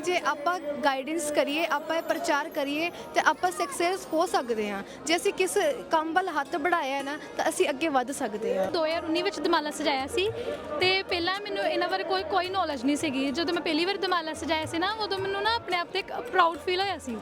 ਕਿ ਜੇ ਆਪਾਂ ਗਾਈਡੈਂਸ ਕਰੀਏ, ਆਪਾਂ ਇਹ ਪ੍ਰਚਾਰ ਕਰੀਏ, ਤੇ ਆਪਾਂ ਸਕਸੈਸ ਹੋ ਸਕਦੇ ਹਾਂ। ਜੇ ਅਸੀਂ ਕਿਸ ਕੰਮ ਵੱਲ ਹੱਥ ਬੜਾਇਆ ਨਾ, ਤਾਂ ਅਸੀਂ ਅੱਗੇ ਵੱਧ ਸਕਦੇ ਹਾਂ। 2019 ਵਿੱਚ ਦਮਾਲਾ ਸਜਾਇਆ ਸੀ, ਤੇ ਪਹਿਲਾਂ ਮੈਨੂੰ ਇਹਨਾਂ ਬਾਰੇ ਕੋਈ ਕੋਈ ਨੌਲੇਜ ਨਹੀਂ ਸੀਗੀ। ਜਦੋਂ ਮੈਂ ਪਹਿਲੀ ਵਾਰ ਦਮਾਲਾ ਸਜਾਇਆ ਸੀ ਨਾ, ਉਦੋਂ ਮੈਨੂੰ ਨਾ ਆਪਣੇ ਆਪ ਤੇ ਇੱਕ ਪ੍ਰਾਊਡ ਫੀਲ ਹੋਇਆ ਸੀ।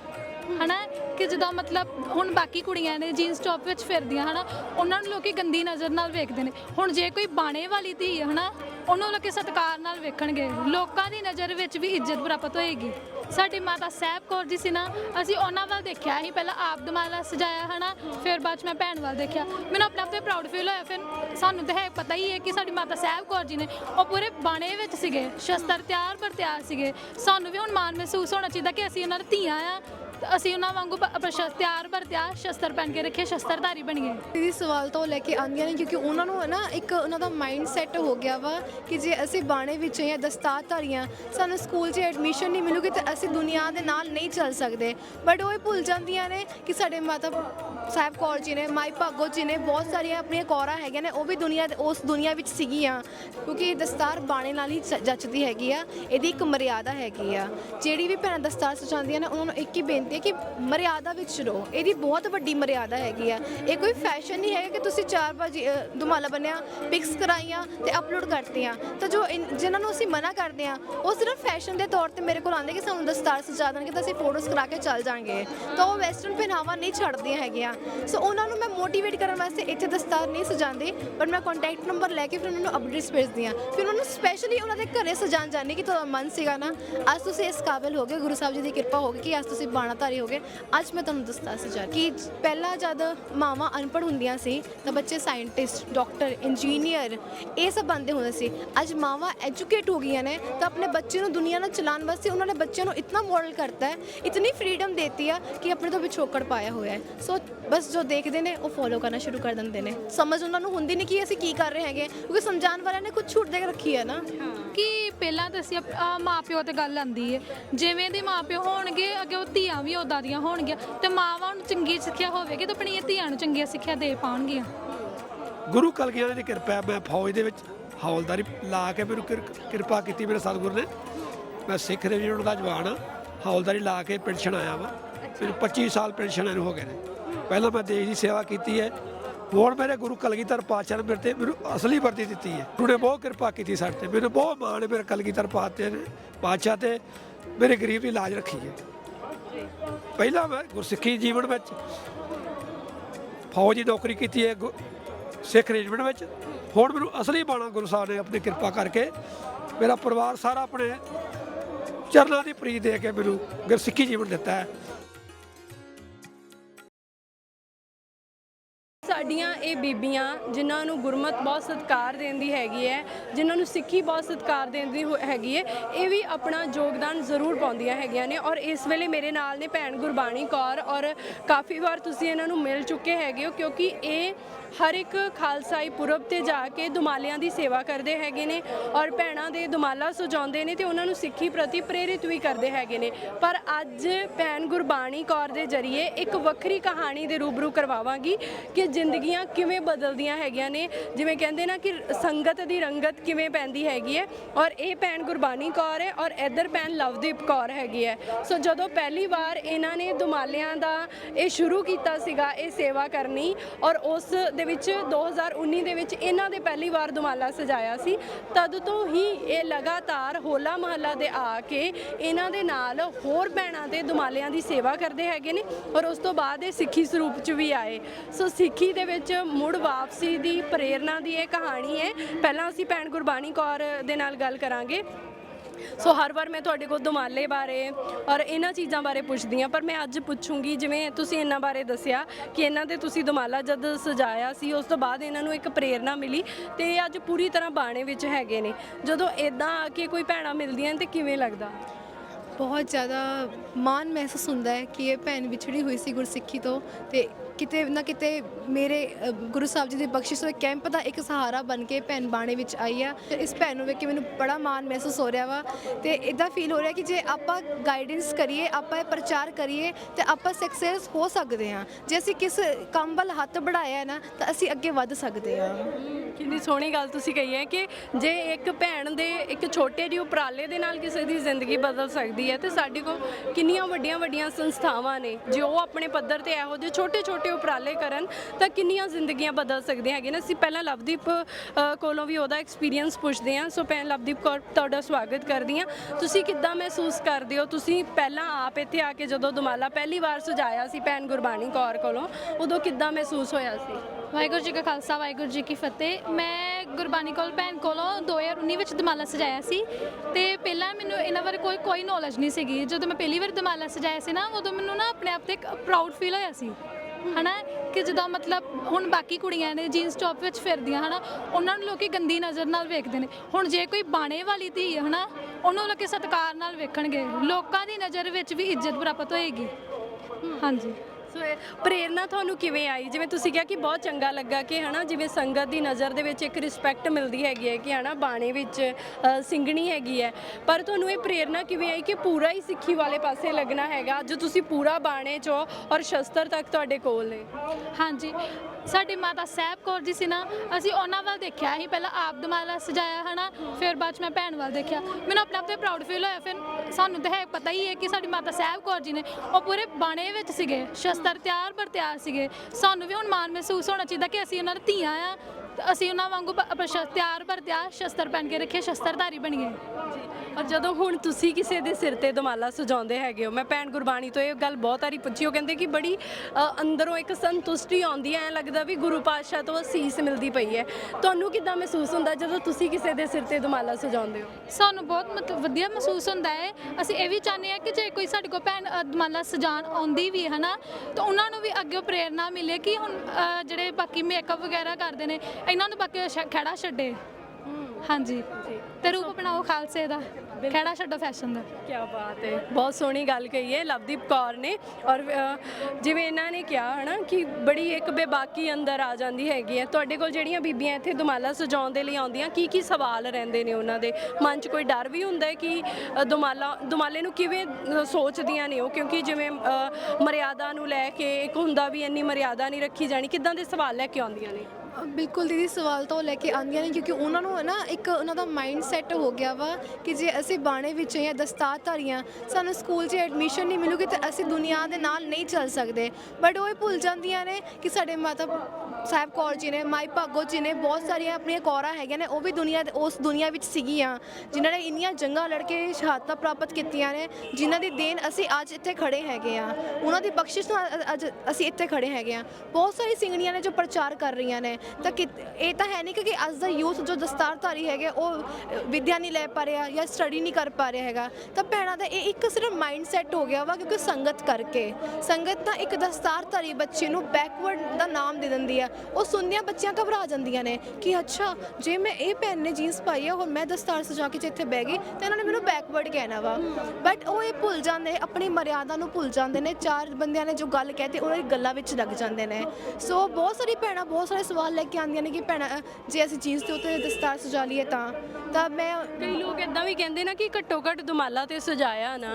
ਹਨਾ? ਕਿ ਜਦੋਂ ਮਤਲਬ ਹੁਣ ਬਾਕੀ ਕੁੜੀਆਂ ਨੇ ਜੀਨਸ ਟੌਪ ਵਿੱਚ ਫਿਰਦੀਆਂ, ਹਨਾ? ਉਹਨਾਂ ਨੂੰ ਲੋਕੀ ਗੰਦੀ ਨਜ਼ਰ ਨਾਲ ਵੇਖਦੇ ਨੇ। ਹੁਣ ਜੇ ਕੋਈ ਬਾਣੇ ਵਾਲੀ ਧੀ ਹੈ ਹਨਾ? ਉਹਨੂੰ ਲੋਕੀ ਸਤਿਕਾਰ ਨਾਲ ਵੇਖਣਗੇ। ਲੋਕਾਂ ਦੀ ਨਜ਼ਰ ਵਿੱਚ ਵੀ ਇੱਜ਼ਤ ਪ੍ਰਾਪਤ ਹੋਏਗੀ। ਸਾਡੀ ਮਾਤਾ ਸਾਹਿਬ ਕੌਰ ਜੀ ਸੀ ਨਾ, ਅਸੀਂ ਉਹਨਾਂ ਵੱਲ ਦੇਖਿਆ ਅਸੀਂ ਪਹਿਲਾਂ ਆਪ ਦਮਾਲਾ ਸਜਾਇਆ, ਹਨਾ? ਫਿਰ ਬਾਅਦ ਚ ਮੈਂ ਭੈਣ ਵੱਲ ਦੇਖਿਆ। ਮੈਨੂੰ ਆਪਣੇ ਆਪ ਤੇ ਪ੍ਰਾਊਡ ਫੀਲ ਹੋਇਆ। ਫਿਰ ਸਾਨੂੰ ਤਾਂ ਹੈ, ਪਤਾ ਹੀ ਹੈ ਕਿ ਸਾਡੀ ਮਾਤਾ ਸਾਹਿਬ ਕੌਰ ਜੀ ਨੇ ਉਹ ਪੂਰੇ ਬਾਣੇ ਵਿੱਚ ਸੀਗੇ, ਸ਼ਸਤਰ ਤਿਆਰ ਪਰ ਤਿਆਰ ਸੀਗੇ। ਸਾਨੂੰ ਵੀ ਹੁਣ ਮਾਣ ਮਹਿਸੂਸ ਹੋਣਾ ਚਾਹੀਦਾ ਕਿ ਅਸੀਂ ਉਹਨਾਂ ਦੀ ਧੀਆਂ ਆ। ਤੇ ਅਸੀਂ ਉਹਨਾਂ ਵਾਂਗੂ ਬ- ਆਪਣਾ ਸ਼ਸ- ਤਿਆਰ ਪਰ ਤਿਆਰ ਸ਼ਸਤਰ ਪਹਿਨ ਕੇ ਰੱਖੇ, ਸ਼ਸਤਰਧਾਰੀ ਬਣੀਏ ਦੀਦੀ ਸਵਾਲ ਤਾਂ ਉਹ ਲੈ ਕੇ ਆਉਂਦੀਆਂ ਨੇ ਕਿਉਂਕਿ ਉਹਨਾਂ ਨੂੰ ਹੈ ਨਾ ਇੱਕ ਉਹਨਾਂ ਦਾ ਮਾਈਂਡ ਸੈੱਟ ਹੋ ਗਿਆ ਵਾ ਕਿ ਜੇ ਅਸੀਂ ਬਾਣੇ ਵਿੱਚ ਜਾਂ ਦਸਤਾਰ ਧਾਰੀਆਂ ਸਾਨੂੰ ਸਕੂਲ 'ਚ ਐਡਮਿਸ਼ਨ ਨਹੀਂ ਮਿਲੂਗੀ ਤਾਂ ਅਸੀਂ ਦੁਨੀਆ ਦੇ ਨਾਲ ਨਹੀਂ ਚੱਲ ਸਕਦੇ। ਬਟ ਉਹ ਇਹ ਭੁੱਲ ਜਾਂਦੀਆਂ ਨੇ ਕਿ ਸਾਡੇ ਮਾਤਾ ਸਾਹਿਬ ਕੌਰ ਜੀ ਨੇ, ਮਾਈ ਭਾਗੋ ਜੀ ਨੇ ਬਹੁਤ ਸਾਰੀਆਂ ਆਪਣੀਆਂ ਕੌਰਾਂ ਹੈਗੀਆਂ ਨੇ, ਉਹ ਵੀ ਦੁਨੀਆ ਦੇ ਉਸ ਦੁਨੀਆ ਵਿੱਚ ਸੀਗੀਆਂ। ਕਿਉਂਕਿ ਇਹ ਦਸਤਾਰ ਬਾਣੇ ਨਾਲ ਹੀ ਜ- ਜੱਚਦੀ ਹੈਗੀ ਆ, ਇਹਦੀ ਇੱਕ ਮਰਿਆਦਾ ਹੈਗੀ ਆ। ਜਿਹੜੀ ਵੀ ਭੈਣਾਂ ਦਸਤਾਰ ਸਜਾਉਂਦੀਆਂ ਨੇ, ਉਹਨਾਂ ਨੂੰ ਇੱਕ ਹੀ ਬੇਨਤੀ ਹੈ ਕਿ ਮਰਿਆਦਾ ਵਿੱਚ ਰਹੋ। ਇਹਦੀ ਬਹੁਤ ਵੱਡੀ ਮਰਿਆਦਾ ਹੈਗੀ ਆ। ਇਹ ਕੋਈ ਫੈਸ਼ਨ ਨਹੀਂ ਹੈਗਾ ਕਿ ਤੁਸੀਂ ਚਾਰ ਵਾਰ ਦੁਮਾਲਾ ਬੰਨਿਆ, ਪਿਕਸ ਕਰਾਈਆਂ ਤੇ ਅਪਲੋਡ ਕਰਤੀਆਂ। ਤਾਂ ਜੋ ਇਨ- ਜਿਨ੍ਹਾਂ ਨੂੰ ਅਸੀਂ ਮਨਾ ਕਰਦੇ ਆ ਉਹ ਸਿਰਫ ਫੈਸ਼ਨ ਦੇ ਤੌਰ ਤੇ ਮੇਰੇ ਕੋਲ ਆਉਂਦੇ ਕਿ ਸਾਨੂੰ ਦਸਤਾਰ ਸਜਾ ਦੇਣਗੇ ਤਾਂ ਅਸੀਂ ਫੋਟੋਜ਼ ਕਰਾ ਕੇ ਚੱਲ ਜਾਾਂਗੇ ਤਾਂ ਉਹ ਵੈਸਟਰਨ ਪਹਿਨਾਵਾ ਨਹੀਂ ਛੱਡਦੀਆਂ ਹੈਗੀਆਂ। ਸੋ ਉਹਨਾਂ ਨੂੰ ਮੈਂ ਮੋਟੀਵੇਟ ਕਰਨ ਵਾਸਤੇ ਇੱਥੇ ਦਸਤਾਰ ਨਹੀਂ ਸਜਾਉਂਦੀ ਪਰ ਮੈਂ ਕੰਟੈਕਟ ਨੰਬਰ ਲੈ ਕੇ ਫਿਰ ਉਹਨਾਂ ਨੂੰ ਅਪਡੇਟਸ ਭੇਜਦੀ ਹਾਂ। ਫਿਰ ਉਹਨਾਂ ਨੂੰ ਸਪੈਸ਼ਲੀ ਉਹਨਾਂ ਦੇ ਘਰੇ ਸਜਾਉਣ ਜਾਂਦੀ ਕਿ ਤੁਹਾਡਾ ਮਨ ਸੀਗਾ ਨਾ, ਅੱਜ ਤੁਸੀਂ ਇਸ ਕਾਬਿਲ ਹੋ ਗਏ, ਗੁਰੂ ਸਾਹਿਬ ਜੀ ਦੀ ਕਿਰਪਾ ਹੋ ਗਈ ਕਿ ਅੱਜ ਤੁਸੀਂ ਬਾਣਾਧਾਰੀ ਹੋ ਗਏ, ਅੱਜ ਮੈਂ ਤੁਹਾਨੂੰ ਦਸਤਾਰ ਸਜਾ ਕਿ ਪਹਿਲਾਂ ਜਦ ਮਾਵਾਂ ਅਨਪੜ੍ਹ ਹੁੰਦੀਆਂ ਸੀ, ਤਾਂ ਬੱਚੇ ਸਾਇੰਟਿਸਟ ਡਾਕਟਰ ਇੰਜੀਨੀਅਰ ਇਹ ਸਭ ਬਣਦੇ ਹੁੰਦੇ ਸੀ। ਅੱਜ ਮਾਵਾਂ ਐਜੂਕੇਟ ਹੋ ਗਈਆਂ ਨੇ, ਤਾਂ ਆਪਣੇ ਬੱਚੇ ਨੂੰ ਦੁਨੀਆ ਨਾਲ ਚਲਾਉਣ ਵਾਸਤੇ ਉਹਨਾਂ ਨੇ ਬੱਚਿਆਂ ਨੂੰ ਇਤਨਾ ਮੋਡਲ ਕਰਤਾ ਹੈ, ਇਤਨੀ ਫਰੀडम ਦੇਤੀ ਆ ਕਿ ਆਪਣੇ ਤੋਂ ਪਿਛੋਕੜ ਪਾਇਆ ਹੋਇਆ ਹੈ। ਸੋ ਬਸ ਜੋ ਦੇਖਦੇ ਨੇ ਉਹ ਫੋਲੋ ਕਰਨਾ ਸ਼ੁਰੂ ਕਰ ਦਿੰਦੇ ਨੇ। ਸਮਝ ਉਹਨਾਂ ਨੂੰ ਹੁੰਦੀ ਨਹੀਂ ਕਿ ਅਸੀਂ ਕੀ ਕਰ ਰਹੇ ਹੈਗੇ। ਕਿਉਂਕਿ ਸਮਝਾਉਣ ਵਾਲਿਆਂ ਨੇ ਕੁਝ ਛੂਟ ਦੇ ਕੇ ਰੱਖੀ ਹੈ ਨਾ। ਕਿ ਪਹਿਲਾਂ ਤਾਂ ਅਸੀਂ ਆਪ- ਮਾਪਿਓ ਤੇ ਗੱਲ ਆਂਦੀ ਹੈ ਜਿਵੇਂ ਦੇ ਮਾਪਿਓ ਹੋਣਗੇ ਅੱਗੇ ਉਹ ਧੀਆਂ ਵੀ ਉਦਾਂ ਦੀਆਂ ਹੋਣਗੀਆਂ। ਤੇ ਮਾਵਾਂ ਨੂੰ ਚੰਗੀ ਸਿੱਖਿਆ ਹੋਵੇਗੀ ਤਾਂ ਆਪਣੀਆਂ ਧੀਆਂ ਨੂੰ ਚੰਗੀ ਸਿੱਖਿਆ ਦੇ ਪਾਉਣਗੀਆਂ। ਗੁਰੂ ਕਲਗੀਆਂ ਦੀ ਕਿਰਪਾ ਹੈ, ਮੈਂ ਫੌਜ ਦੇ ਵਿੱਚ ਹੌਲਦਾਰੀ ਲਾ ਕੇ ਮੈਨੂੰ ਕਿਰ- ਕਿਰਪਾ ਕੀਤੀ ਮੇਰੇ ਸਤਿਗੁਰ ਨੇ। ਮੈਂ ਸਿੱਖ ਰੈਜੀਮੈਂਟ ਦਾ ਜਵਾਨ ਹਾਂ। ਹੌਲਦਾਰੀ ਲਾ ਕੇ ਪੈਨਸ਼ਨ ਆਇਆ ਵਾ। ਮੈਨੂੰ 25 ਸਾਲ ਪੈਨਸ਼ਨ ਨੂੰ ਹੋ ਗਏ ਨੇ। ਪਹਿਲਾਂ ਮੈਂ ਦੇਸ਼ ਦੀ ਸੇਵਾ ਕੀਤੀ ਹੈ। ਹੁਣ ਮੇਰੇ ਗੁਰੂ ਕਲਗੀਧਰ ਪਾਤਸ਼ਾਹ ਨੇ ਮੇਰੇ ਤੇ ਮੈਨੂੰ ਅਸਲੀ ਵਰਦੀ ਦਿੱਤੀ ਹੈ। ਗੁਰੂ ਬਹੁਤ ਕਿਰਪਾ ਕੀਤੀ ਸਾਡੇ ਤੇ। ਮੈਨੂੰ ਬਹੁਤ ਮਾਣ ਹੈ ਮੇਰੇ ਕਲਗੀਧਰ ਪਾਤਸ਼ਾਹ ਨੇ, ਪਾਤਸ਼ਾਹ ਤੇ ਮੇਰੇ ਗਰੀਬ ਦੀ ਲਾਜ ਰੱਖੀ ਹੈ। ਪਹਿਲਾਂ ਮੈਂ ਗੁਰਸਿੱਖੀ ਜੀਵਨ ਵਿੱਚ ਫੌਜ ਦੀ ਨੌਕਰੀ ਕੀਤੀ ਹੈ, ਗੁ- ਸਿੱਖ ਰੈਜੀਮੈਂਟ ਵਿੱਚ। ਹੁਣ ਮੈਨੂੰ ਅਸਲੀ ਬਾਣਾ ਗੁਰੂ ਸਾਹਿਬ ਨੇ ਆਪਣੀ ਕਿਰਪਾ ਕਰਕੇ ਮੇਰਾ ਪਰਿਵਾਰ ਸਾਰਾ ਆਪਣੇ ਚਰਨਾਂ ਦੀ ਪ੍ਰੀਤ ਦੇ ਕੇ ਮੈਨੂੰ ਗੁਰਸਿੱਖੀ ਜੀਵਨ ਦਿੱਤਾ ਹੈ। bebinha ਇਹ ਬੀਬੀਆਂ ਜਿਨ੍ਹਾਂ ਨੂੰ ਗੁਰਮਤ ਬਹੁਤ ਸਤਿਕਾਰ ਦਿੰਦੀ ਹੈਗੀ ਹੈ, ਜਿਨ੍ਹਾਂ ਨੂੰ ਸਿੱਖੀ ਬਹੁਤ ਸਤਿਕਾਰ ਦਿੰਦੀ ਹੋ- ਹੈਗੀ ਹੈ, ਇਹ ਵੀ ਆਪਣਾ ਯੋਗਦਾਨ ਜ਼ਰੂਰ ਪਾਉਂਦੀਆਂ ਹੈਗੀਆਂ ਨੇ ਔਰ ਇਸ ਵੇਲੇ ਮੇਰੇ ਨਾਲ ਨੇ ਭੈਣ ਗੁਰਬਾਣੀ ਕੌਰ ਔਰ ਕਾਫੀ ਵਾਰ ਤੁਸੀਂ ਇਹਨਾਂ ਨੂੰ ਮਿਲ ਚੁੱਕੇ ਹੈਗੇ ਹੋ ਕਿਉਂਕਿ ਇਹ ਹਰ ਇੱਕ ਖਾਲਸਾਈ ਪੁਰਬ ਤੇ ਜਾ ਕੇ ਦੁਮਾਲਿਆਂ ਦੀ ਸੇਵਾ ਕਰਦੇ ਹੈਗੇ ਨੇ ਔਰ ਭੈਣਾਂ ਦੇ ਦੁਮਾਲਾ ਸਜਾਉਂਦੇ ਨੇ ਤੇ ਉਹਨਾਂ ਨੂੰ ਸਿੱਖੀ ਪ੍ਰਤੀ ਪ੍ਰੇਰਿਤ ਵੀ ਕਰਦੇ ਹੈਗੇ ਨੇ। ਪਰ ਅੱਜ ਭੈਣ ਗੁਰਬਾਣੀ ਕੌਰ ਦੇ ਜਰੀਏ ਇੱਕ ਵੱਖਰੀ ਕਹਾਣੀ ਦੇ ਰੂਬਰੂ ਕਰਵਾਵਾਂਗੀ ਕਿ ਜ਼ਿੰਦਗੀਆਂ ਕਿਵੇਂ ਬਦਲਦੀਆਂ ਹੈਗੀਆਂ ਨੇ? ਜਿਵੇਂ ਕਹਿੰਦੇ ਨਾ ਕਿ ਸੰਗਤ ਦੀ ਰੰਗਤ ਕਿਵੇਂ ਪੈਂਦੀ ਹੈਗੀ ਹੈ? ਔਰ ਇਹ ਭੈਣ ਗੁਰਬਾਣੀ ਕੌਰ ਹੈ ਔਰ ਇੱਧਰ ਭੈਣ ਲਵਦੀਪ ਕੌਰ ਹੈਗੀ ਹੈ। ਸੋ ਜਦੋਂ ਪਹਿਲੀ ਵਾਰ ਇਹਨਾਂ ਨੇ ਦੁਮਾਲਿਆਂ ਦਾ ਇਹ ਸ਼ੁਰੂ ਕੀਤਾ ਸੀਗਾ ਇਹ ਸੇਵਾ ਕਰਨੀ, ਔਰ ਉਸ ਦੇ ਵਿੱਚ 2019 ਦੇ ਵਿੱਚ ਇਹਨਾਂ ਦੇ ਪਹਿਲੀ ਵਾਰ ਦੁਮਾਲਾ ਸਜਾਇਆ ਸੀ, ਤਦ ਤੋਂ ਹੀ ਇਹ ਲਗਾਤਾਰ ਹੋਲਾ ਮਹੱਲਾ ਦੇ ਆ ਕੇ ਇਹਨਾਂ ਦੇ ਨਾਲ ਹੋਰ ਭੈਣਾਂ 'ਤੇ ਦੁਮਾਲਿਆਂ ਦੀ ਸੇਵਾ ਕਰਦੇ ਹੈਗੇ ਨੇ, ਔਰ ਉਸ ਤੋਂ ਬਾਅਦ ਇਹ ਸਿੱਖੀ ਸਰੂਪ ਚ ਵੀ ਆਏ। ਸੋ ਸਿੱਖੀ ਦੇ ਵਿੱਚ ਮੁੜ ਵਾਪਸੀ ਦੀ ਪ੍ਰੇਰਣਾ ਦੀ ਇਹ ਕਹਾਣੀ ਹੈ। ਪਹਿਲਾਂ ਅਸੀਂ ਭੈਣ ਗੁਰਬਾਣੀ ਕੌਰ ਦੇ ਨਾਲ ਗੱਲ ਕਰਾਂਗੇ। ਸੋ ਹਰ ਵਾਰ ਮੈਂ ਤੁਹਾਡੇ ਕੋਲ ਦੁਮਾਲੇ ਬਾਰੇ ਔਰ ਇਹਨਾਂ ਚੀਜ਼ਾਂ ਬਾਰੇ ਪੁੱਛਦੀ ਹਾਂ, ਪਰ ਮੈਂ ਅੱਜ ਪੁੱਛੂੰਗੀ, ਜਿਵੇਂ ਤੁਸੀਂ ਇਹਨਾਂ ਬਾਰੇ ਦੱਸਿਆ ਕਿ ਇਹਨਾਂ ਦੇ ਤੁਸੀਂ ਦੁਮਾਲਾ ਜਦ ਸਜਾਇਆ ਸੀ, ਉਸ ਤੋਂ ਬਾਅਦ ਇਹਨਾਂ ਨੂੰ ਇੱਕ ਪ੍ਰੇਰਣਾ ਮਿਲੀ ਤੇ ਇਹ ਅੱਜ ਪੂਰੀ ਤਰ੍ਹਾਂ ਬਾਣੇ ਵਿੱਚ ਹੈਗੇ ਨੇ। ਜਦੋਂ ਇਦਾਂ ਆ ਕੇ ਕੋਈ ਭੈਣਾਂ ਮਿਲਦੀਆਂ ਨੇ ਤੇ ਕਿਵੇਂ ਲੱਗਦਾ? ਬਹੁਤ ਜ਼ਿਆਦਾ ਮਾਣ ਮਹਿਸੂਸ ਹੁੰਦਾ ਹੈ ਕਿ ਇਹ ਭੈਣ ਵਿਛੜੀ ਹੋਈ ਸੀ ਗੁਰਸਿੱਖੀ ਤੋਂ ਤੇ ਕਿਤੇ ਨਾ ਕਿਤੇ ਮੇਰੇ ਅ, ਗੁਰੂ ਸਾਹਿਬ ਜੀ ਦੀ ਬਖਸ਼ਿਸ਼ ਹੋਏ ਕੈਂਪ ਦਾ ਇੱਕ ਸਹਾਰਾ ਬਣ ਕੇ ਭੈਣ ਬਾਣੇ ਵਿੱਚ ਆਈ ਆ। ਤੇ ਇਸ ਭੈਣ ਨੂੰ ਵੇਖ ਕੇ ਮੈਨੂੰ ਬੜਾ ਮਾਣ ਮਹਿਸੂਸ ਹੋ ਰਿਹਾ ਵਾ ਤੇ ਇਦਾਂ ਫੀਲ ਹੋ ਰਿਹਾ ਕਿ ਜੇ ਆਪਾਂ ਗਾਈਡੈਂਸ ਕਰੀਏ ਆਪਾਂ ਇਹ ਪ੍ਰਚਾਰ ਕਰੀਏ ਤੇ ਆਪਾਂ ਸਕਸੈਸ ਹੋ ਸਕਦੇ ਹਾਂ। ਜੇ ਅਸੀਂ ਕਿਸ ਕੰਮ ਵੱਲ ਹੱਥ ਬੜਾਇਆ ਨਾ ਤਾਂ ਅਸੀਂ ਅੱਗੇ ਵੱਧ ਸਕਦੇ ਹਾਂ। ਕਿੰਨੀ ਸੋਹਣੀ ਗੱਲ ਤੁਸੀਂ ਕਹੀ ਹੈ ਕਿ ਜੇ ਇੱਕ ਭੈਣ ਦੇ, ਇੱਕ ਛੋਟੇ ਜਿਹੇ ਉਪਰਾਲੇ ਦੇ ਨਾਲ ਕਿਸੇ ਦੀ ਜ਼ਿੰਦਗੀ ਬਦਲ ਸਕਦੀ ਹੈ ਤੇ ਸਾਡੇ ਕੋਲ ਕਿੰਨੀਆਂ ਵੱਡੀਆਂ ਵੱਡੀਆਂ ਸੰਸਥਾਵਾਂ ਨੇ, ਜੇ ਉਹ ਆਪਣੇ ਪੱਧਰ ਤੇ ਇਹੋ ਜਿਹੇ ਛੋਟੇ ਛੋਟੇ ਉਪਰਾਲੇ ਕਰਨ ਤਾਂ ਕਿੰਨੀਆਂ ਜ਼ਿੰਦਗੀਆਂ ਬਦਲ ਸਕਦੀਆਂ ਹੈਗੀਆਂ ਨੇ। ਅਸੀਂ ਪਹਿਲਾਂ ਲਵਦੀਪ ਕੋਲੋਂ ਵੀ ਉਹਦਾ ਐਕਸਪੀਰੀਅੰਸ ਪੁੱਛਦੇ ਹਾਂ। ਸੋ ਭੈਣ ਲਵਦੀਪ ਕੌਰ, ਤੁਹਾਡਾ ਸਵਾਗਤ ਕਰਦੀ ਹਾਂ। ਤੁਸੀਂ ਕਿੱਦਾਂ ਮਹਿਸੂਸ ਕਰਦੇ ਹੋ? ਤੁਸੀਂ ਪਹਿਲਾਂ ਆਪ ਇੱਥੇ ਆ ਕੇ ਜਦੋਂ ਦੁਮਾਲਾ ਪਹਿਲੀ ਵਾਰ ਸਜਾਇਆ ਸੀ ਭੈਣ ਗੁਰਬਾਣੀ ਕੌਰ ਕੋਲੋਂ, ਉਦੋਂ ਕਿੱਦਾਂ ਮਹਿਸੂਸ ਹੋਇਆ ਸੀ? ਵਾਹਿਗੁਰੂ ਜੀ ਕਾ ਖਾਲਸਾ, ਵਾਹਿਗੁਰੂ ਜੀ ਕੀ ਫਤਿਹ। ਮੈਂ ਗੁਰਬਾਣੀ ਕੋਲ, ਭੈਣ ਕੋਲੋਂ 2019 ਵਿੱਚ ਦਮਾਲਾ ਸਜਾਇਆ ਸੀ ਤੇ ਪਹਿਲਾਂ ਮੈਨੂੰ ਇਹਨਾਂ ਬਾਰੇ ਕੋਈ ਕੋਈ ਨੌਲੇਜ ਨਹੀਂ ਸੀਗੀ। ਜਦੋਂ ਮੈਂ ਪਹਿਲੀ ਵਾਰ ਦਮਾਲਾ ਸਜਾਇਆ ਸੀ ਨਾ, ਉਦੋਂ ਮੈਨੂੰ ਨਾ ਆਪਣੇ ਆਪ ਤੇ ਇੱਕ ਪ੍ਰਾਊਡ ਫੀਲ ਹੋਇਆ ਸੀ। ਹਨਾ? ਕਿ ਜਦੋਂ ਮਤਲਬ ਹੁਣ ਬਾਕੀ ਕੁੜੀਆਂ ਨੇ ਜੀਨਸ ਟੌਪ ਵਿੱਚ ਫਿਰਦੀਆਂ, ਹਨਾ? ਉਹਨਾਂ ਨੂੰ ਲੋਕੀ ਗੰਦੀ ਨਜ਼ਰ ਨਾਲ ਵੇਖਦੇ ਨੇ। ਹੁਣ ਜੇ ਕੋਈ ਬਾਣੇ ਵਾਲੀ ਧੀ ਹੈ ਹਨਾ? ਉਹਨੂੰ ਲੋਕੀ ਸਤਿਕਾਰ ਨਾਲ ਵੇਖਣਗੇ। ਲੋਕਾਂ ਦੀ ਨਜ਼ਰ ਵਿੱਚ ਵੀ ਇੱਜ਼ਤ ਪ੍ਰਾਪਤ ਹੋਏਗੀ। ਹਾਂਜੀ। ਸੋ ਇਹ ਪ੍ਰੇਰਨਾ ਤੁਹਾਨੂੰ ਕਿਵੇਂ ਆਈ? ਜਿਵੇਂ ਤੁਸੀਂ ਕਿਹਾ ਕਿ ਬਹੁਤ ਚੰਗਾ ਲੱਗਾ ਕਿ ਹਨਾ ਜਿਵੇਂ ਸੰਗਤ ਦੀ ਨਜ਼ਰ ਦੇ ਵਿੱਚ ਇੱਕ ਰਿਸਪੈਕਟ ਮਿਲਦੀ ਹੈਗੀ ਹੈ ਕਿ ਹਨਾ ਬਾਣੇ ਵਿੱਚ ਅ, ਸਿੰਘਣੀ ਹੈਗੀ ਹੈ। ਪਰ ਤੁਹਾਨੂੰ ਇਹ ਪ੍ਰੇਰਨਾ ਕਿਵੇਂ ਆਈ ਕਿ ਪੂਰਾ ਹੀ ਸਿੱਖੀ ਵਾਲੇ ਪਾਸੇ ਲੱਗਣਾ ਹੈਗਾ? ਜੋ ਤੁਸੀਂ ਪੂਰਾ ਬਾਣੇ ਚੋਂ ਔਰ ਸ਼ਸਤਰ ਤੱਕ ਤੁਹਾਡੇ ਕੋਲ ਨੇ। ਹਾਂਜੀ। ਸਾਡੀ ਮਾਤਾ ਸਾਹਿਬ ਕੌਰ ਜੀ ਸੀ ਨਾ ਅਸੀਂ ਉਹਨਾਂ ਵੱਲ ਦੇਖਿਆ ਅਸੀਂ ਪਹਿਲਾਂ ਆਪ ਦਮਾਲਾ ਸਜਾਇਆ ਹਨਾ ਫਿਰ ਬਾਅਦ ਚ ਮੈਂ ਭੈਣ ਵੱਲ ਦੇਖਿਆ। ਮੈਨੂੰ ਆਪਣੇ ਆਪ ਤੇ ਪ੍ਰਾਊਡ ਫੀਲ ਹੋਇਆ ਫਿਰ ਸਾਨੂੰ ਤਾਂ ਹੈ ਪਤਾ ਹੀ ਹੈ ਕਿ ਸਾਡੀ ਮਾਤਾ ਸਾਹਿਬ ਕੌਰ ਜੀ ਨੇ ਉਹ ਪੂਰੇ ਬਾਣੇ ਵਿੱਚ ਸੀਗੇ, ਸ਼ਸਤਰ ਤਿਆਰ ਪਰ ਤਿਆਰ ਸੀਗੇ। ਸਾਨੂੰ ਵੀ ਹੁਣ ਮਾਣ ਮਹਿਸੂਸ ਹੋਣਾ ਚਾਹੀਦਾ ਕਿ ਅਸੀਂ ਉਹਨਾਂ ਦੇ ਧੀਆਂ ਆ ਤੇ ਅਸੀਂ ਉਹਨਾਂ ਵਾਂਗੂ ਬ- ਆਪਣਾ ਸ਼- ਤਿਆਰ ਪਰ ਤਿਆਰ ਸ਼ਸਤਰ ਪਹਿਨ ਕੇ ਰੱਖੇ, ਸ਼ਸਤਰਧਾਰੀ ਬਣੀਏ। ਔਰ ਜਦੋਂ ਹੁਣ ਤੁਸੀਂ ਕਿਸੇ ਦੇ ਸਿਰ ਤੇ ਦਮਾਲਾ ਸਜਾਉਂਦੇ ਹੈਗੇ ਹੋ ਮੈਂ ਭੈਣ ਗੁਰਬਾਣੀ ਤੋਂ ਇਹ ਗੱਲ ਬਹੁਤ ਵਾਰੀ ਪੁੱਛੀ ਉਹ ਕਹਿੰਦੇ ਕਿ ਬੜੀ ਅ, ਅੰਦਰੋਂ ਇੱਕ ਸੰਤੁਸ਼ਟੀ ਆਉਂਦੀ ਹੈ ਐ ਲੱਗਦਾ ਵੀ ਗੁਰੂ ਪਾਤਸ਼ਾਹ ਤੋਂ ਅਸੀਸ ਮਿਲਦੀ ਪਈ ਹੈ। ਤੁਹਾਨੂੰ ਕਿੱਦਾਂ ਮਹਿਸੂਸ ਹੁੰਦਾ ਜਦੋਂ ਤੁਸੀਂ ਕਿਸੇ ਦੇ ਸਿਰ ਤੇ ਦਮਾਲਾ ਸਜਾਉਂਦੇ ਹੋ? ਸਾਨੂੰ ਬਹੁਤ ਮਤਲਬ ਵਧੀਆ ਮਹਿਸੂਸ ਹੁੰਦਾ ਹੈ। ਅਸੀਂ ਇਹ ਵੀ ਚਾਹੁੰਦੇ ਹਾਂ ਕਿ ਜੇ ਕੋਈ ਸਾਡੇ ਕੋਲ ਭੈਣ ਅ, ਦਮਾਲਾ ਸਜਾਣ ਆਉਂਦੀ ਵੀ ਹੈ ਨਾ ਤਾਂ ਉਹਨਾਂ ਨੂੰ ਵੀ ਅੱਗੇ ਪ੍ਰੇਰਨਾ ਮਿਲੇ ਕਿ ਹੁਣ ਅ, ਜਿਹੜੇ ਬਾਕੀ ਮੇਕਅਪ ਵਗੈਰਾ ਕਰਦੇ ਨੇ ਇਹਨਾਂ ਨੂੰ ਬਾਕੀ ਖਹਿੜਾ ਛੱਡੇ। ਹਾਂਜੀ। ਤੇ ਰੂਪ ਬਣਾਓ ਖਾਲਸੇ ਦਾ। ਖਹਿੜਾ ਛੱਡੋ ਫੈਸ਼ਨ ਦਾ। ਕੀ ਬਾਤ ਹੈ ਬਹੁਤ ਸੋਹਣੀ ਗੱਲ ਕਹੀ ਹੈ ਲਵਦੀਪ ਕੌਰ ਨੇ। ਔਰ ਅ, ਜਿਵੇਂ ਇਹਨਾਂ ਨੇ ਕਿਹਾ ਹਨਾ ਕਿ ਬੜੀ ਇੱਕ ਬੇਬਾਕੀ ਅੰਦਰ ਆ ਜਾਂਦੀ ਹੈਗੀ ਹੈ ਤੁਹਾਡੇ ਕੋਲ ਜਿਹੜੀਆਂ ਬੀਬੀਆਂ ਇੱਥੇ ਦੁਮਾਲਾ ਸਜਾਉਣ ਦੇ ਲਈ ਆਉਂਦੀਆਂ ਕੀ ਕੀ ਸਵਾਲ ਰਹਿੰਦੇ ਨੇ ਉਹਨਾਂ ਦੇ? ਮਨ 'ਚ ਕੋਈ ਡਰ ਵੀ ਹੁੰਦਾ ਹੈ ਕਿ ਅ, ਦੁਮਾਲਾ ਦੁਮਾਲੇ ਨੂੰ ਕਿਵੇਂ ਅ, ਸੋਚਦੀਆਂ ਨੇ ਉਹ? ਕਿਉਂਕਿ ਜਿਵੇਂ ਅ, ਮਰਿਆਦਾ ਨੂੰ ਲੈ ਕੇ ਇੱਕ ਹੁੰਦਾ ਵੀ ਇੰਨੀ ਮਰਿਆਦਾ ਨਹੀਂ ਰੱਖੀ ਜਾਣੀ ਕਿੱਦਾਂ ਦੇ ਸਵਾਲ ਲੈ ਕੇ ਆਉਂਦੀਆਂ ਨੇ? ਬਿਲਕੁਲ ਦੀਦੀ, ਸਵਾਲ ਤਾਂ ਉਹ ਲੈ ਕੇ ਆਉਂਦੀਆਂ ਨੇ ਕਿਉਂਕਿ ਉਹਨਾਂ ਨੂੰ ਨਾ ਇੱਕ ਉਹਨਾਂ ਦਾ ਮਾਈਂਡ ਸੈੱਟ ਹੋ ਗਿਆ ਵਾ ਕਿ ਜੇ ਅਸੀਂ ਬਾਣੇ ਵਿੱਚ ਜਾਂ ਦਸਤਾਰ ਧਾਰੀਆਂ ਸਾਨੂੰ ਸਕੂਲ 'ਚ ਐਡਮਿਸ਼ਨ ਨਹੀਂ ਮਿਲੂਗੀ ਤਾਂ ਅਸੀਂ ਦੁਨੀਆ ਦੇ ਨਾਲ ਨਹੀਂ ਚੱਲ ਸਕਦੇ। ਬਟ ਉਹ ਇਹ ਭੁੱਲ ਜਾਂਦੀਆਂ ਨੇ ਕਿ ਸਾਡੇ ਮਾਤਾ ਸਾਹਿਬ ਕੌਰ ਜੀ ਨੇ ਮਾਈ ਭਾਗੋ ਜੀ ਨੇ ਬਹੁਤ ਸਾਰੀਆਂ ਆਪਣੀਆਂ ਕੌਰਾਂ ਹੈਗੀਆਂ ਨੇ ਉਹ ਵੀ ਦੁਨੀਆ ਦੇ- ਉਸ ਦੁਨੀਆ ਵਿੱਚ ਸੀਗੀਆਂ ਜਿਨ੍ਹਾਂ ਨੇ ਇੰਨੀਆਂ ਜੰਗਾਂ ਲੜ ਕੇ ਸ਼ਹਾਦਤਾਂ ਪ੍ਰਾਪਤ ਕੀਤੀਆਂ ਨੇ ਜਿਨ੍ਹਾਂ ਦੀ ਦੇਣ ਅਸੀਂ ਅੱਜ ਇੱਥੇ ਖੜੇ ਹੈਗੇ ਆ ਉਹਨਾਂ ਦੀ ਬਖਸ਼ਿਸ਼ ਨਾਲ ਅੱਜ ਅਸੀਂ ਇੱਥੇ ਖੜੇ ਹੈਗੇ ਆ ਬਹੁਤ ਸਾਰੀ ਸਿੰਗਣੀਆਂ ਨੇ ਜੋ ਪ੍ਰਚਾਰ ਕਰ ਰਹੀਆਂ ਨੇ। ਤਾਂ ਕਿ ਇਹ ਤਾਂ ਹੈ ਨਹੀਂ ਕਿ ਅੱਜ ਦਾ ਯੂਥ ਜੋ ਦਸਤਾਰਧਾਰੀ ਹੈਗੇ ਉਹ ਅ, ਵਿਦਿਆ ਨਹੀਂ ਲੈ ਪਾ ਰਿਹਾ ਜਾਂ ਸਟੱਡੀ ਨਹੀਂ ਕਰ ਪਾ ਰਿਹਾ ਹੈਗਾ। ਤਾਂ ਭੈਣਾਂ ਦਾ ਇਹ ਇੱਕ ਸਿਰਫ ਮਾਈਂਡ ਸੈਟ ਹੋ ਗਿਆ ਵਾ ਕਿਉਂਕਿ ਸੰਗਤ ਕਰਕੇ। ਸੰਗਤ ਤਾਂ ਇੱਕ ਦਸਤਾਰਧਾਰੀ ਬੱਚੇ ਨੂੰ ਬੈਕਵਰਡ ਦਾ ਨਾਮ ਦੇ ਦਿੰਦੀ ਆ। ਉਹ ਸੁਣਦਿਆਂ ਬੱਚੀਆਂ ਘਬਰਾ ਜਾਂਦੀਆਂ ਨੇ ਕਿ ਅੱਛਾ ਜੇ ਮੈਂ ਇਹ ਭੈਣ ਨੇ ਜੀਨਸ ਪਾਈ ਆ ਹੋਰ ਮੈਂ ਦਸਤਾਰ ਸਜਾ ਕੇ ਜੇ ਇੱਥੇ ਬਹਿ ਗਈ ਤਾਂ ਇਹਨਾਂ ਨੇ ਮੈਨੂੰ ਬੈਕਵਰਡ ਕਹਿਣਾ ਵਾ। ਬਟ ਉਹ ਇਹ ਭੁੱਲ ਜਾਂਦੇ ਆਪਣੀ ਮਰਿਆਦਾ ਨੂੰ ਭੁੱਲ ਜਾਂਦੇ ਨੇ ਚਾਰ ਬੰਦਿਆਂ ਨੇ ਜੋ ਗੱਲ ਕਹਿਤੀ ਉਹਨਾਂ ਦੀ ਗੱਲਾਂ ਵਿੱਚ ਲੱਗ ਜਾਂਦੇ ਨੇ। ਸੋ ਬਹੁਤ ਸਾਰੀ ਭੈਣਾਂ ਬਹੁਤ ਸਾਰੇ ਸਵਾਲ ਲੈ ਕੇ ਆਉਂਦੀਆਂ ਨੇ ਕਿ ਭੈਣਾਂ ਜੇ ਅਸੀਂ ਜੀਨਸ ਦੇ ਉੱਤੇ ਦਸਤਾਰ ਸਜਾ ਲਈਏ ਤਾਂ ਤਾਂ ਮੈਂ ਕਈ ਲੋਕ ਇਦਾਂ ਵੀ ਕਹਿੰਦੇ ਨਾ ਕਿ ਘੱਟੋ ਘੱਟ ਦੁਮਾਲਾ ਤੇ ਸਜਾਇਆ ਨਾ।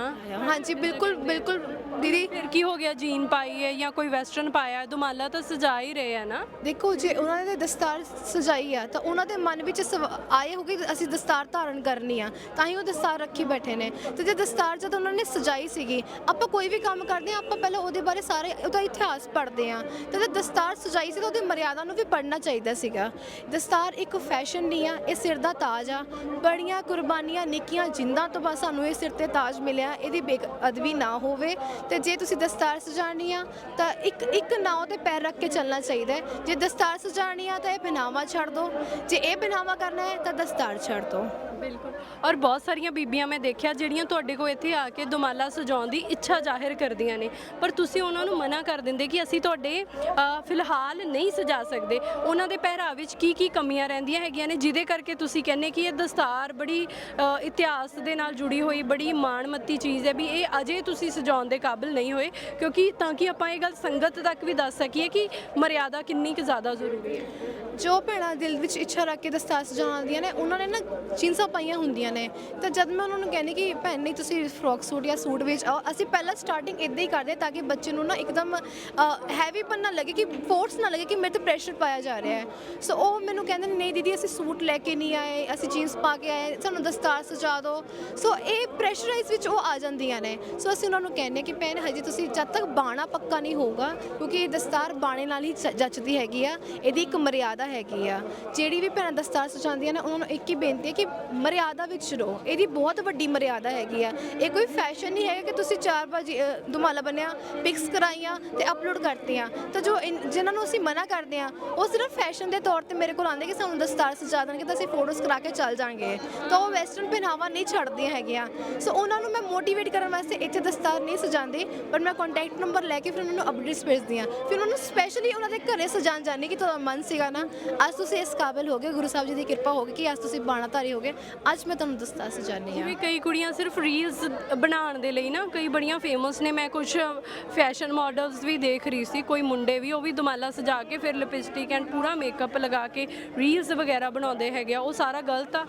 ਹਾਂਜੀ ਬਿਲਕੁਲ ਬਿਲਕੁਲ ਦੀਦੀ? ਫਿਰ ਕੀ ਹੋ ਗਿਆ? ਜੀਨ ਪਾਈ ਹੈ ਜਾਂ ਕੋਈ ਵੈਸਟਰਨ ਪਾਇਆ ਹੈ? ਦੁਮਾਲਾ ਤਾਂ ਸਜਾ ਹੀ ਰਹੇ ਆ ਨਾ? ਦੇਖੋ ਜੇ ਉਹਨਾਂ ਨੇ ਦਸਤਾਰ ਸਜਾਈ ਆ ਤਾਂ ਉਹਨਾਂ ਦੇ ਮਨ ਵਿੱਚ ਸਵ- ਆਏ ਹੋਗੇ ਅਸੀਂ ਦਸਤਾਰ ਧਾਰਨ ਕਰਨੀ ਆ ਤਾਂ ਹੀ ਉਹ ਦਸਤਾਰ ਰੱਖੀ ਬੈਠੇ ਨੇ। ਤੇ ਜੇ ਦਸਤਾਰ ਜਦੋਂ ਉਹਨਾਂ ਨੇ ਸਜਾਈ ਸੀਗੀ ਆਪਾਂ ਕੋਈ ਵੀ ਕੰਮ ਕਰਦੇ ਆ ਆਪਾਂ ਪਹਿਲਾਂ ਉਹਦੇ ਬਾਰੇ ਸਾਰੇ ਉਹਦਾ ਇਤਿਹਾਸ ਪੜ੍ਹਦੇ ਆ ਤੇ ਜੇ ਦਸਤਾਰ ਸਜਾਈ ਸੀ ਤਾਂ ਉਹਦੀ ਮਰਿਆਦਾ ਨੂੰ ਵੀ ਪੜ੍ਹਨਾ ਚਾਹੀਦਾ ਸੀਗਾ। ਦਸਤਾਰ ਇੱਕ ਫੈਸ਼ਨ ਨਹੀਂ ਆ ਇਹ ਸਿਰ ਦਾ ਤਾਜ ਆ। ਬੜੀਆਂ ਕੁਰਬਾਨੀਆਂ ਨਿੱਕੀਆਂ ਜਿੰਦਾਂ ਤੋਂ ਬਾਅਦ ਸਾਨੂੰ ਇਹ ਸਿਰ ਤੇ ਤਾਜ ਮਿਲਿਆ ਇਹਦੀ ਬੇਅਦਬੀ ਨਾ ਹੋਵੇ। ਤੇ ਜੇ ਤੁਸੀਂ ਦਸਤਾਰ ਸਜਾਣੀ ਆ, ਤਾਂ ਇੱਕ ਇੱਕ ਨਾਉ ਤੇ ਪੈਰ ਰੱਖ ਕੇ ਚੱਲਣਾ ਚਾਹੀਦਾ ਹੈ। ਜੇ ਦਸਤਾਰ ਸਜਾਣੀ ਆ, ਤਾਂ ਇਹ ਪਹਿਨਾਵਾ ਛੱਡ ਦਿਓ ਜੇ ਇਹ ਪਹਿਨਾਵਾ ਕਰਨਾ ਹੈ, ਤਾਂ ਦਸਤਾਰ ਛੱਡ ਦਿਓ ਬਿਲਕੁਲ। ਔਰ ਬਹੁਤ ਸਾਰੀਆਂ ਬੀਬੀਆਂ ਮੈਂ ਦੇਖਿਆ ਜਿਹੜੀਆਂ ਤੁਹਾਡੇ ਕੋਲ ਇੱਥੇ ਆ ਕੇ ਦੁਮਾਲਾ ਸਜਾਉਣ ਦੀ ਇੱਛਾ ਜ਼ਾਹਿਰ ਕਰਦੀਆਂ ਨੇ। ਪਰ ਤੁਸੀਂ ਉਹਨਾਂ ਨੂੰ ਮਨਾ ਕਰ ਦਿੰਦੇ ਕਿ ਅਸੀਂ ਤੁਹਾਡੇ ਅ, ਫਿਲਹਾਲ ਨਹੀਂ ਸਜਾ ਸਕਦੇ। ਉਹਨਾਂ ਦੇ ਪਹਿਰਾਵੇ ਵਿੱਚ ਕੀ ਕੀ ਕਮੀਆਂ ਰਹਿੰਦੀਆਂ ਹੈਗੀਆਂ ਨੇ ਜਿਹਦੇ ਕਰਕੇ ਤੁਸੀਂ ਕਹਿੰਦੇ ਕਿ ਇਹ ਦਸਤਾਰ ਬੜੀ ਅ, ਇਤਿਹਾਸ ਦੇ ਨਾਲ ਜੁੜੀ ਹੋਈ ਬੜੀ ਮਾਣਮੱਤੀ ਚੀਜ਼ ਹੈ ਵੀ ਇਹ ਅਜੇ ਤੁਸੀਂ ਸਜਾਉਣ ਦੇ ਕਾਬਿਲ ਨਹੀਂ ਹੋਏ। ਕਿਉਂਕਿ ਤਾਂ ਕਿ ਆਪਾਂ ਇਹ ਗੱਲ ਸੰਗਤ ਤੱਕ ਵੀ ਦੱਸ ਸਕੀਏ ਕਿ ਮਰਿਆਦਾ ਕਿੰਨੀ ਕੁ ਜ਼ਿਆਦਾ ਜ਼ਰੂਰੀ ਹੈ। ਜੋ ਭੈਣਾਂ ਦਿਲ ਵਿੱਚ ਇੱਛਾ ਰੱਖ ਕੇ ਦਸਤਾਰ ਸਜਾਉਣ ਆਉਂਦੀਆਂ ਨੇ, ਉਹਨਾਂ ਨੇ ਨਾ ਜੀਨਸਾਂ ਪਾਈਆਂ ਹੁੰਦੀਆਂ ਨੇ। ਤਾਂ ਜਦ ਮੈਂ ਉਹਨਾਂ ਨੂੰ ਕਹਿੰਦੀ ਕਿ ਭੈਣ ਨਹੀਂ, ਤੁਸੀਂ ਫਰੋਕ ਸੂਟ ਜਾਂ ਸੂਟ ਵਿੱਚ ਆਓ, ਅਸੀਂ ਪਹਿਲਾਂ ਸਟਾਰਟਿੰਗ ਇਦਾਂ ਹੀ ਕਰਦੇ ਤਾਂ ਕਿ ਬੱਚੇ ਨੂੰ ਨਾ ਇੱਕਦਮ ਹੈਵੀ ਨਾ ਲੱਗੇ ਕਿ ਫੋਰਸ ਨਾ ਲੱਗੇ ਕਿ ਮੇਰੇ ਤੇ ਪ੍ਰੈਸ਼ਰ ਪਾਇਆ ਜਾ ਰਿਹਾ ਹੈ। ਸੋ ਉਹ ਮੈਨੂੰ ਕਹਿੰਦੇ ਨਹੀਂ ਦੀਦੀ, ਅਸੀਂ ਸੂਟ ਲੈ ਕੇ ਨਹੀਂ ਆਏ, ਅਸੀਂ ਜੀਨਸ ਪਾ ਕੇ ਆਏ, ਸਾਨੂੰ ਦਸਤਾਰ ਸਜਾ ਦਿਓ। ਸੋ ਇਹ ਪ੍ਰੈਸ਼ਰਾਈਜ਼ ਵਿੱਚ ਉਹ ਆ ਜਾਂਦੀਆਂ ਨੇ। ਸੋ ਅਸੀਂ ਉਹਨਾਂ ਨੂੰ ਕਹਿੰਦੇ ਕਿ ਭੈਣ, ਹਜੇ ਤੁਸੀਂ ਜਦ ਤੱਕ ਬਾਣਾ ਪੱਕਾ ਨਹੀਂ ਹੋਊਗਾ, ਕਿਉਂਕਿ ਇਹ ਦਸਤਾਰ ਬਾਣੇ ਨਾਲ ਹੀ ਜੱਚਦੀ ਹੈਗੀ ਆ, ਇਹਦੀ ਇੱਕ ਮਰਿਆਦਾ ਹੈਗੀ ਆ। ਜਿਹੜੀ ਵੀ ਭੈਣਾਂ ਦਸਤਾਰ ਸਜਾਉਂਦੀਆਂ ਨੇ, ਉਹਨਾਂ ਨੂੰ ਇੱਕ ਹੀ ਬੇਨਤੀ ਹੈ ਕਿ ਮਰਿਆਦਾ ਵਿੱਚ ਰਹੋ। ਇਹਦੀ ਬਹੁਤ ਵੱਡੀ ਮਰਿਆਦਾ ਹੈਗੀ ਆ। ਇਹ ਕੋਈ ਫੈਸ਼ਨ ਨਹੀਂ ਹੈਗਾ ਕਿ ਤੁਸੀਂ ਚਾਰ ਬਾਜੀ ਦੁਮਾਲਾ ਬਣਿਆ ਪਿਕਸ ਕਰਾਈਆਂ ਤੇ ਅਪਲੋਡ ਕਰਤੀਆਂ। ਤਾਂ ਜੋ ਇਨ- ਜਿਨ੍ਹਾਂ ਨੂੰ ਅਸੀਂ ਮਨਾ ਕਰਦੇ ਆ ਉਹ ਸਿਰਫ ਫੈਸ਼ਨ ਦੇ ਤੌਰ ਤੇ ਮੇਰੇ ਕੋਲ ਆਉਂਦੇ ਕਿ ਸਾਨੂੰ ਦਸਤਾਰ ਸਜਾ ਦੇਣਗੇ ਤਾਂ ਅਸੀਂ ਫੋਟੋਜ਼ ਕਰਾ ਕੇ ਚੱਲ ਜਾਾਂਗੇ ਤਾਂ ਉਹ ਵੈਸਟਰਨ ਪਹਿਨਾਵਾ ਨਹੀਂ ਛੱਡਦੀਆਂ ਹੈਗੀਆਂ। ਸੋ ਉਹਨਾਂ ਨੂੰ ਮੈਂ ਮੋਟੀਵੇਟ ਕਰਨ ਵਾਸਤੇ ਇੱਥੇ ਦਸਤਾਰ ਨਹੀਂ ਸਜਾਉਂਦੇ, ਪਰ ਮੈਂ ਕੰਟੈਕਟ ਨੰਬਰ ਲੈ ਕੇ ਫਿਰ ਉਹਨਾਂ ਨੂੰ ਅਪਡੇਟਸ ਭੇਜਦੀ ਹਾਂ। ਫਿਰ ਉਹਨਾਂ ਨੂੰ ਸਪੈਸ਼ਲੀ ਉਹਨਾਂ ਦੇ ਘਰੇ ਸਜਾਉਣ ਜਾਂਦੀ ਕਿ ਤੁਹਾਡਾ ਮਨ ਸੀਗਾ ਨਾ ਅੱਜ ਤੁਸੀਂ ਇਸ ਕਾਬਿਲ ਹੋ ਗਏ ਗੁਰੂ ਸਾਹਿਬ ਜੀ ਦੀ ਕਿਰਪਾ ਹੋ ਗਈ ਕਿ ਅੱਜ ਤੁਸੀਂ ਬਾਣਾਧਾਰੀ ਹੋ ਗਏ। ਅੱਜ ਮੈਂ ਤੁਹਾਨੂੰ ਦਸਤਾਰ ਸਜਾਣੀ ਆ ਜਿਵੇਂ ਕਈ ਕੁੜੀਆਂ ਸਿਰਫ ਰੀਲਸ ਬਣਾਉਣ ਦੇ ਲਈ ਨਾ ਕਈ ਬੜੀਆਂ ਫੇਮਸ ਨੇ। ਮੈਂ ਕੁਝ ਫੈਸ਼ਨ ਮਾਡਲਸ ਵੀ ਦੇਖ ਰਹੀ ਸੀ ਕੋਈ ਮੁੰਡੇ ਵੀ ਉਹ ਵੀ ਦੁਮਾਲਾ ਸਜਾ ਕੇ ਫਿਰ ਲਿਪਸਟਿਕ ਐਂਡ ਪੂਰਾ ਮੇਕਅਪ ਲਗਾ ਕੇ ਰੀਲਸ ਵਗੈਰਾ ਬਣਾਉਂਦੇ ਹੈਗੇ ਆ। ਉਹ ਸਾਰਾ ਗਲਤ ਆ?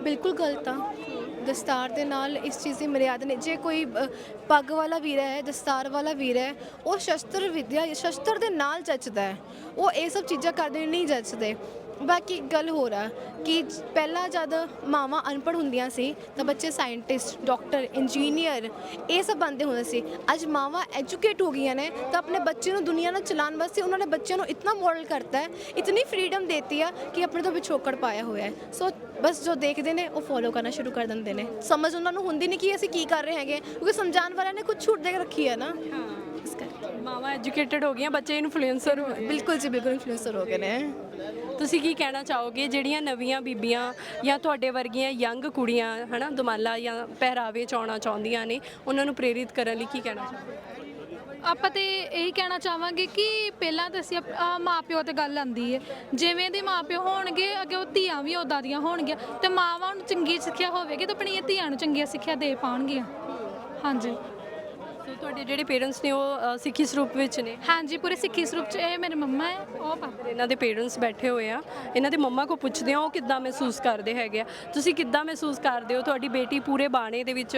ਬਿਲਕੁਲ ਗਲਤ ਆ। ਦਸਤਾਰ ਦੇ ਨਾਲ ਇਸ ਚੀਜ਼ ਦੀ ਮਰਿਆਦਾ ਨਹੀਂ ਜੇ ਕੋਈ ਪੱਗ ਵਾਲਾ ਵੀਰ ਹੈ, ਦਸਤਾਰ ਵਾਲਾ ਵੀਰ ਹੈ, ਉਹ ਸ਼ਸਤਰ ਵਿਦਿਆ, ਸ਼ਸਤਰ ਦੇ ਨਾਲ ਜੱਚਦਾ ਹੈ। ਉਹ ਇਹ ਸਭ ਚੀਜ਼ਾਂ ਕਰਦੇ ਨਹੀਂ ਜੱਚਦੇ। ਬਾਕੀ ਇੱਕ ਗੱਲ ਹੋਰ ਆ ਕਿ ਪਹਿਲਾਂ ਜਦ ਮਾਵਾਂ ਅਨਪੜ੍ਹ ਹੁੰਦੀਆਂ ਸੀ ਤਾਂ ਬੱਚੇ ਸਾਇੰਟਿਸਟ ਡਾਕਟਰ ਇੰਜੀਨੀਅਰ ਇਹ ਸਭ ਬਣਦੇ ਹੁੰਦੇ ਸੀ। ਅੱਜ ਮਾਵਾਂ ਐਜੂਕੇਟ ਹੋ ਗਈਆਂ ਨੇ ਤਾਂ ਆਪਣੇ ਬੱਚੇ ਨੂੰ ਦੁਨੀਆ ਨਾਲ ਚਲਾਉਣ ਵਾਸਤੇ ਉਹਨਾਂ ਨੇ ਬੱਚਿਆਂ ਨੂੰ ਇਤਨਾ ਮਾਡਲ ਕਰਤਾ ਹੈ ਇਤਨੀ ਫਰੀडम ਦੇਤੀ ਆ ਕਿ ਆਪਣੇ ਤੋਂ ਪਿਛੋਕੜ ਪਾਇਆ ਹੋਇਆ ਹੈ। ਸੋ ਬਸ ਜੋ ਦੇਖਦੇ ਨੇ ਉਹ ਫੋਲੋ ਕਰਨਾ ਸ਼ੁਰੂ ਕਰ ਦਿੰਦੇ ਨੇ। ਸਮਝ ਉਹਨਾਂ ਨੂੰ ਹੁੰਦੀ ਨਹੀਂ ਕਿ ਅਸੀਂ ਕੀ ਕਰ ਰਹੇ ਹੈਗੇ ਕਿਉਂਕਿ ਸਮਝਾਉਣ ਵਾਲਿਆਂ ਨੇ ਕੁਝ ਛੂਟ ਦੇ ਰੱਖੀ ਹੈ ਨਾ। ਇਸ ਕਰਕੇ। ਮਾਵਾਂ ਐਜੂਕੇਟਿਡ ਹੋ ਗਈਆਂ ਬੱਚੇ ਇਨਫਲੂਐਂਸਰ ਬਿਲਕੁਲ ਜੀ ਬਿਲਕੁਲ ਇਨਫਲੂਐਂਸਰ ਹੋ ਗਏ ਨੇ। ਤੁਸੀਂ ਕੀ ਕਹਿਣਾ ਚਾਹੋਗੇ? ਜਿਹੜੀਆਂ ਨਵੀਆਂ ਬੀਬੀਆਂ ਜਾਂ ਤੁਹਾਡੇ ਵਰਗੀਆਂ ਯੰਗ ਕੁੜੀਆਂ, ਹਨਾ, ਦੁਮਾਲਾ ਜਾਂ ਪਹਿਰਾਵੇ ਚ ਆਉਣਾ ਚਾਹੁੰਦੀਆਂ ਨੇ, ਉਹਨਾਂ ਨੂੰ ਪ੍ਰੇਰਿਤ ਕਰਨ ਲਈ ਕੀ ਕਹਿਣਾ ਚਾਹੋਗੇ? ਆਪਾਂ ਤੇ ਇਹੀ ਕਹਿਣਾ ਚਾਹਾਂਗੇ ਕਿ ਪਹਿਲਾਂ ਤਾਂ ਅਸੀਂ ਆਪ- ਆਹ ਮਾਪਿਓ ਤੇ ਗੱਲ ਆਂਦੀ ਹੈ ਜਿਵੇਂ ਦੇ ਮਾਪਿਓ ਹੋਣਗੇ, ਅੱਗੇ ਉਹ ਧੀਆਂ ਵੀ ਉਦਾਂ ਦੀਆਂ ਹੋਣਗੀਆਂ। ਤੇ ਮਾਵਾਂ ਨੂੰ ਚੰਗੀ ਸਿੱਖਿਆ ਹੋਵੇਗੀ ਤਾਂ ਆਪਣੀਆਂ ਧੀਆਂ ਨੂੰ ਚੰਗੀਆਂ ਸਿੱਖਿਆ ਦੇ ਪਾਉਣਗੀਆਂ। ਹਾਂਜੀ। ਤੁਹਾਡੇ ਜਿਹੜੇ ਪੇਰੈਂਟਸ ਨੇ ਉਹ ਅ, ਸਿੱਖੀ ਸਰੂਪ ਵਿੱਚ ਨੇ? ਹਾਂਜੀ ਪੂਰੇ ਸਿੱਖੀ ਸਰੂਪ ਚ ਇਹ ਮੇਰੇ ਮੰਮਾ ਹੈ ਉਹ ਪਾਪਾ ਇਹਨਾਂ ਦੇ ਪੇਰੈਂਟਸ ਬੈਠੇ ਹੋਏ ਆ। ਇਹਨਾਂ ਦੇ ਮੰਮਾ ਕੋ ਪੁੱਛਦੇ ਆ ਉਹ ਕਿੱਦਾਂ ਮਹਿਸੂਸ ਕਰਦੇ ਹੈਗੇ ਆ? ਤੁਸੀਂ ਕਿੱਦਾਂ ਮਹਿਸੂਸ ਕਰਦੇ ਹੋ? ਤੁਹਾਡੀ ਬੇਟੀ ਪੂਰੇ ਬਾਣੇ ਦੇ ਵਿੱਚ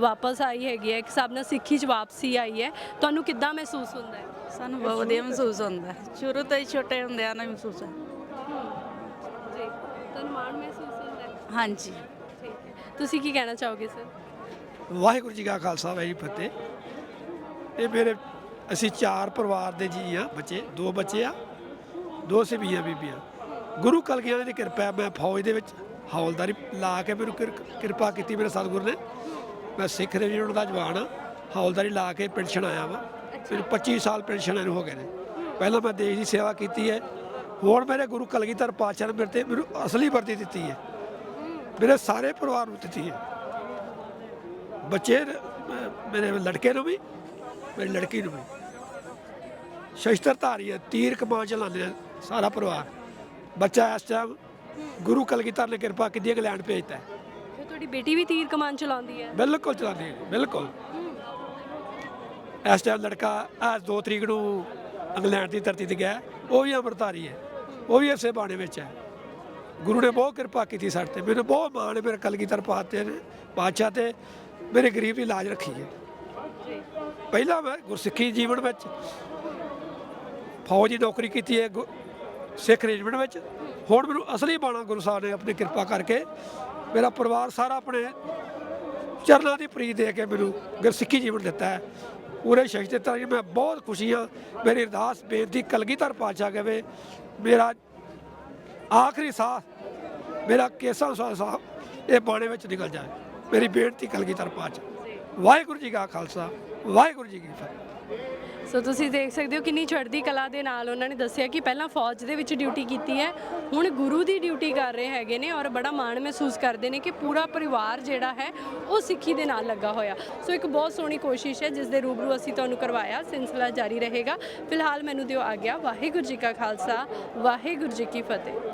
ਵਾਪਸ ਆਈ ਹੈਗੀ ਹੈ ਇੱਕ ਹਿਸਾਬ ਨਾਲ ਸਿੱਖੀ 'ਚ ਵਾਪਸੀ ਆਈ ਹੈ। ਤੁਹਾਨੂੰ ਕਿੱਦਾਂ ਮਹਿਸੂਸ ਹੁੰਦਾ ਹੈ? ਸਾਨੂੰ ਬਹੁਤ ਵਧੀਆ ਮਹਿਸੂਸ ਹੁੰਦਾ ਹੈ। ਸ਼ੁਰੂ ਤੋਂ ਹੀ ਛੋਟੇ ਹੁੰਦਿਆਂ ਨਾਲ ਮਹਿਸੂਸ ਹੈ। ਜੀ ਤੁਹਾਨੂੰ ਮਾਣ ਮਹਿਸੂਸ ਹੁੰਦਾ ਹੈ। ਹਾਂਜੀ। ਠੀਕ ਹੈ। ਤੁਸੀਂ ਕੀ ਕਹਿਣਾ ਚਾਹੋਗੇ ਸਰ ਵਾਹਿਗੁਰੂ ਜੀ ਕਾ ਖਾਲਸਾ ਵਾਹਿਗੁਰੂ ਜੀ ਕੀ ਫਤਿਹ। ਇਹ ਮੇਰੇ ਅਸੀਂ ਚਾਰ ਪਰਿਵਾਰ ਦੇ ਜੀ ਆ ਬੱਚੇ ਦੋ ਬੱਚੇ ਆ ਦੋ ਸਿਵੀਆਂ ਬੀਬੀਆਂ। ਗੁਰੂ ਕਲਗੀਆਂ ਦੀ ਕਿਰਪਾ ਮੈਂ ਫੌਜ ਦੇ ਵਿੱਚ ਹੌਲਦਾਰੀ ਲਾ ਕੇ ਮੈਨੂੰ ਕਿਰ- ਕਿਰਪਾ ਕੀਤੀ ਮੇਰੇ ਸਤਿਗੁਰ ਨੇ। ਮੈਂ ਸਿੱਖ ਰਜਿਮੈਂਟ ਦਾ ਜਵਾਨ ਆ ਹੌਲਦਾਰੀ ਲਾ ਕੇ ਪੈਨਸ਼ਨ ਆਇਆ ਵਾਂ। ਮੈਨੂੰ 25 ਸਾਲ ਪੈਨਸ਼ਨ ਇਹਨੂੰ ਹੋ ਗਏ ਨੇ। ਪਹਿਲਾਂ ਮੈਂ ਦੇਸ਼ ਦੀ ਸੇਵਾ ਕੀਤੀ ਹੈ ਹੁਣ ਮੇਰੇ ਗੁਰੂ ਕਲਗੀਧਰ ਪਾਤਸ਼ਾਹ ਨੇ ਮੇਰੇ ਤੇ ਮੈਨੂੰ ਅਸਲੀ ਵਰਦੀ ਦਿੱਤੀ ਹੈ। ਮੇਰੇ ਸਾਰੇ ਪਰਿਵਾਰ ਨੂੰ ਦਿੱਤੀ ਹੈ। ਬੱਚੇ ਮੇਰੇ ਲੜਕੇ ਨੂੰ ਵੀ ਮੇਰੀ ਲੜਕੀ ਨੂੰ ਵੀ। ਸ਼ਸਤਰ ਧਾਰੀ ਹੈ ਤੀਰ ਕਮਾਨ ਚਲਾਉਂਦੇ ਆ ਸਾਰਾ ਪਰਿਵਾਰ। ਬੱਚਾ ਇਸ ਟਾਈਮ ਗੁਰੂ ਕਲਗੀਧਰ ਨੇ ਕਿਰਪਾ ਕੀਤੀ ਇੰਗਲੈਂਡ ਭੇਜਤਾ ਹੈ। ਤੇ ਤੁਹਾਡੀ ਬੇਟੀ ਵੀ ਤੀਰ ਕਮਾਨ ਚਲਾਉਂਦੀ ਹੈ? ਬਿਲਕੁਲ ਚਲਾਉਂਦੀ ਹੈ ਬਿਲਕੁਲ। ਇਸ ਟਾਈਮ ਲੜਕਾ ਅੱਜ 2 ਤਰੀਕ ਨੂੰ ਇੰਗਲੈਂਡ ਦੀ ਧਰਤੀ ਤੇ ਗਿਆ ਉਹ ਵੀ ਅੰਮ੍ਰਿਤਧਾਰੀ ਹੈ। ਉਹ ਵੀ ਇਸੇ ਬਾਣੇ ਵਿੱਚ ਹੈ। ਗੁਰੂ ਨੇ ਬਹੁਤ ਕਿਰਪਾ ਕੀਤੀ ਸਾਡੇ ਤੇ। ਮੈਨੂੰ ਬਹੁਤ ਮਾਣ ਹੈ ਮੇਰੇ ਕਲਗੀਧਰ ਪਾਤੇ ਨੇ ਪਾਤਸ਼ਾਹ ਤੇ। ਮੇਰੇ ਗਰੀਬ ਦੀ ਲਾਜ ਰੱਖੀ ਹੈ। ਪਹਿਲਾਂ ਮੈਂ ਗੁਰਸਿੱਖੀ ਜੀਵਨ ਵਿੱਚ ਫੌਜ ਦੀ ਨੌਕਰੀ ਕੀਤੀ ਹੈ, ਗੁ- ਸਿੱਖ ਰੈਜੀਮੈਂਟ ਵਿੱਚ। ਹੁਣ ਮੈਨੂੰ ਅਸਲੀ ਬਾਣਾ ਗੁਰੂ ਸਾਹਿਬ ਨੇ ਆਪਣੀ ਕਿਰਪਾ ਕਰਕੇ ਮੇਰਾ ਪਰਿਵਾਰ ਸਾਰਾ ਆਪਣੇ ਚਰਨਾਂ ਦੀ ਪ੍ਰੀਤ ਦੇ ਕੇ ਮੈਨੂੰ ਗੁਰਸਿੱਖੀ ਜੀਵਨ ਦਿੱਤਾ ਹੈ। ਪੂਰੇ ਸ਼ਖਸ ਦੇ ਤਰ੍ਹਾਂ ਮੈਂ ਬਹੁਤ ਖੁਸ਼ੀ ਹਾਂ। ਮੇਰੀ ਅਰਦਾਸ, ਬੇਨਤੀ ਕਲਗੀਧਰ ਪਾਤਸ਼ਾਹ ਕਹਵੇ, ਮੇਰਾ ਆਖਰੀ ਸਾਹ, ਮੇਰਾ ਕੇਸਾਂ ਸਾਹਿਬ ਇਹ ਬਾਣੇ ਵਿੱਚ ਨਿਕਲ ਜਾਏ। ਮੇਰੀ ਬੇਨਤੀ ਕਲਗੀਧਰ ਪਾਤਸ਼ਾਹ। ਵਾਹਿਗੁਰੂ ਜੀ ਕਾ ਖਾਲਸਾ, ਵਾਹਿਗੁਰੂ ਜੀ ਕੀ ਫਤਿਹ। ਸੋ ਤੁਸੀਂ ਦੇਖ ਸਕਦੇ ਹੋ ਕਿੰਨੀ ਚੜ੍ਹਦੀ ਕਲਾ ਦੇ ਨਾਲ ਉਹਨਾਂ ਨੇ ਦੱਸਿਆ ਕਿ ਪਹਿਲਾਂ ਫੌਜ ਦੇ ਵਿੱਚ ਡਿਊਟੀ ਕੀਤੀ ਹੈ, ਹੁਣ ਗੁਰੂ ਦੀ ਡਿਊਟੀ ਕਰ ਰਹੇ ਹੈਗੇ ਨੇ ਔਰ ਬੜਾ ਮਾਣ ਮਹਿਸੂਸ ਕਰਦੇ ਨੇ ਕਿ ਪੂਰਾ ਪਰਿਵਾਰ ਜਿਹੜਾ ਹੈ, ਉਹ ਸਿੱਖੀ ਦੇ ਨਾਲ ਲੱਗਾ ਹੋਇਆ। ਸੋ ਇੱਕ ਬਹੁਤ ਸੋਹਣੀ ਕੋਸ਼ਿਸ਼ ਹੈ, ਜਿਸ ਦੇ ਰੂਬਰੂ ਅਸੀਂ ਤੁਹਾਨੂੰ ਕਰਵਾਇਆ, ਸਿਲਸਿਲਾ ਜਾਰੀ ਰਹੇਗਾ। ਫਿਲਹਾਲ ਮੈਨੂੰ ਦਿਓ ਆ ਗਿਆ ਵਾਹਿਗੁਰੂ ਜੀ ਕਾ ਖਾਲਸਾ, ਵਾਹਿਗੁਰੂ ਜੀ ਕੀ ਫਤਿਹ।